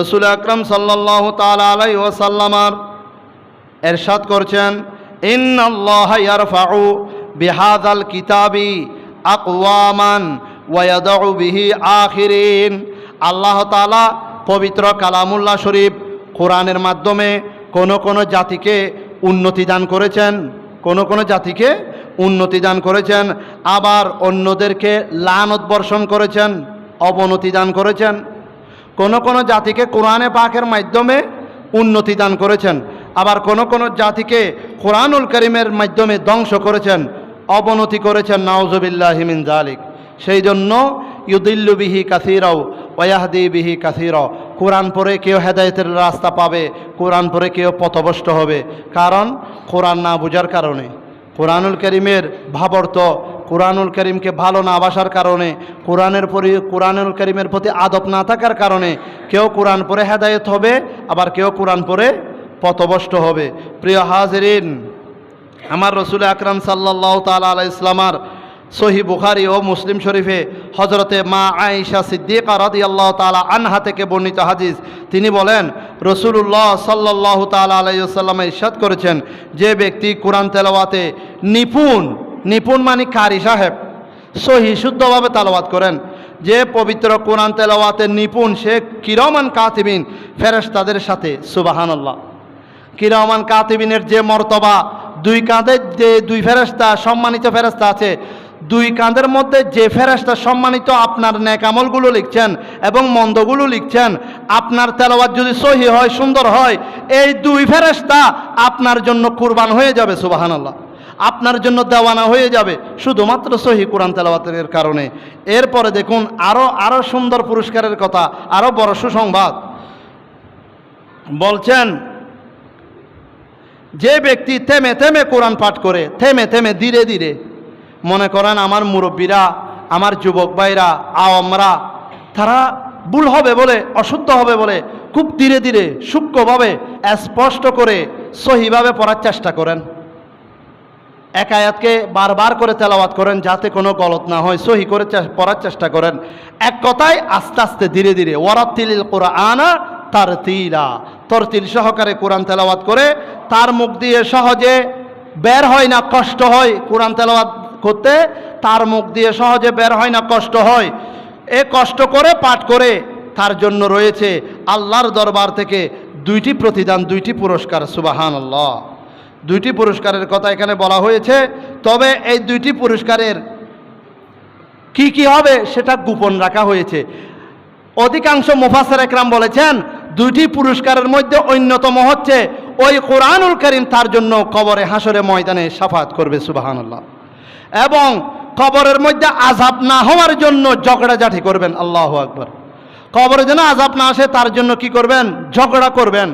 রসুল আকরম সাল্লাহ তালা আলাই ওসাল্লামার এরশাদ করছেন, ইন্নাল্লাহ ইয়ারফাউ বিহাদাল কিতাবি আকওয়ামান ওয়াদাউ আখিরিন। আল্লাহ তাআলা পবিত্র কালামুল্লাহ শরীফ কোরআনের মাধ্যমে কোন কোন জাতিকে উন্নতি দান করেছেন, কোন কোন জাতিকে উন্নতি দান করেছেন, আবার অন্যদেরকে লানত বর্ষণ করেছেন, অবনতি দান করেছেন। কোন কোন জাতিকে কোরআনে পাকের মাধ্যমে উন্নতি দান করেছেন। আবার কোন কোন জাতিকে কোরআনুল করিমের মাধ্যমে ধ্বংস করেছেন। অবনতি করেছেন নাওজবিল্লাহিমিন জালিক সেই জন্য ইউদিল্লু বিহি কাসিরাও ওয়াহদি বিহি কাসিরাও, কোরআন পরে কেউ হেদায়তের রাস্তা পাবে, কোরআন পরে কেউ পথভ্রষ্ট হবে। কারণ কোরআন না বোঝার কারণে। কোরআনুল করিমের ভাবর্থ কোরআনুল করিমকে ভালো না বাসার কারণে, কোরআনের পরি, কোরআনুল করিমের প্রতি আদব না থাকার কারণে কেউ কোরআন পরে হেদায়ত হবে, আবার কেউ কোরআন পরে পথভ্রষ্ট হবে। প্রিয় হাজরিন, আমার রসুল আকরাম সাল্লাহ তালা আলাই ইসলামার সহি বুখারি ও মুসলিম শরীফে হজরতে মা আয়েশা সিদ্দিকা রাদি আল্লাহ তালা আনহা থেকে বর্ণিত হাদিস, তিনি বলেন রসুল্লাহ সাল্লাহ তালা আলাইসাল্লাম ইরশাদ করেছেন, যে ব্যক্তি কোরআন তেলাওয়াতে নিপুণ নিপুণ মানে কারি সাহেব সহি শুদ্ধভাবে তালাওয়াত করেন। যে পবিত্র কোরআন তেলাওয়াতে নিপুণ সে কিরমান কাতিবিন ফেরেশতাদের সাথে সুবাহান আল্লাহ কিরমান কাতিবিনের যে মর্তবা, দুই কাঁধের যে দুই ফেরেস্তা সম্মানিত ফেরেস্তা আছে, দুই কাঁধের মধ্যে যে ফেরেস্তা সম্মানিত আপনার ন্যাকামলগুলো লিখছেন এবং মন্দগুলো লিখছেন, আপনার তেলাওয়াত যদি সহি হয়, সুন্দর হয়, এই দুই ফেরেস্তা আপনার জন্য কুরবান হয়ে যাবে সুবাহান আল্লাহ আপনার জন্য দেওয়ানা হয়ে যাবে শুধুমাত্র সহি কোরআন তেলাওয়াতের কারণে। এরপরে দেখুন আরও আরও সুন্দর পুরস্কারের কথা আরও বড় সুসংবাদ। বলছেন, যে ব্যক্তি থেমে থেমে কোরআন পাঠ করে, থেমে থেমে ধীরে ধীরে, মনে করেন আমার মুরব্বীরা, আমার যুবক ভাইরা, আওয়ামরা, তারা ভুল হবে বলে, অশুদ্ধ হবে বলে খুব ধীরে ধীরে সূক্ষ্মভাবে, স্পষ্ট করে সহিভাবে পড়ার চেষ্টা করেন। এক আয়াতকে বারবার করে তেলাওয়াত করেন যাতে কোনো গলত না হয়, সহি করে পড়ার চেষ্টা করেন। এক কথায় আস্তে আস্তে ধীরে ধীরে ওয়ারাতিল কোরআনা তার তিলা তরতিল সহকারে কোরআন তেলাওয়াত করে, তার মুখ দিয়ে সহজে বের হয় না কষ্ট হয় কোরআন তেলাওয়াত করতে, তার মুখ দিয়ে সহজে বের হয় না কষ্ট হয়। এ কষ্ট করে পাঠ করে তার জন্য রয়েছে আল্লাহর দরবার থেকে দুইটি প্রতিদান, দুইটি পুরস্কার সুবাহান আল্লাহ দুইটি পুরস্কারের কথা এখানে বলা হয়েছে। তবে এই দুইটি পুরস্কারের কি কি হবে সেটা গোপন রাখা হয়েছে। অধিকাংশ মুফাসের একরাম বলেছেন, দুইটি পুরস্কারের মধ্যে অন্যতম হচ্ছে, ওই কোরআনুল করিম তার জন্য কবরে হাসরে ময়দানে সাফাত করবে, সুবাহানুল্লাহ। এবং কবরের মধ্যে আজাব না হওয়ার জন্য ঝগড়াঝাটি করবেন, আল্লাহ আকবর। কবরে যেন আজাব না আসে, তার জন্য কি করবেন? ঝগড়া করবেন।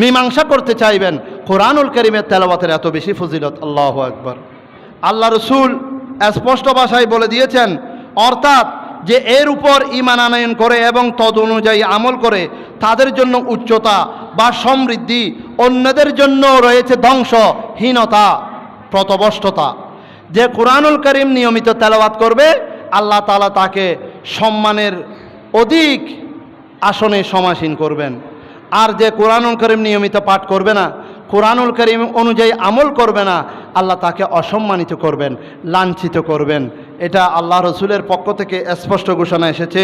মীমাংসা করতে চাইবেন। কোরআনুল করিমের তেলাওয়াতের এত বেশি ফজিলত, আল্লাহ আকবর। আল্লাহ রসুল স্পষ্ট ভাষায় বলে দিয়েছেন, অর্থাৎ যে এর উপর ইমান আনয়ন করে এবং তদ অনুযায়ী আমল করে, তাদের জন্য উচ্চতা বা সমৃদ্ধি, অন্যদের জন্য রয়েছে ধ্বংস হীনতা প্রতবষ্টতা যে কোরআনুল করিম নিয়মিত তেলাওয়াত করবে, আল্লাহ তালা তাকে সম্মানের অধিক আসনে সমাসীন করবেন। আর যে কোরআনুল করিম নিয়মিত পাঠ করবে না, কোরআনুল করিম অনুযায়ী আমল করবে না, আল্লাহ তাকে অসম্মানিত করবেন, লাঞ্ছিত করবেন। এটা আল্লাহ রসুলের পক্ষ থেকে স্পষ্ট ঘোষণা এসেছে।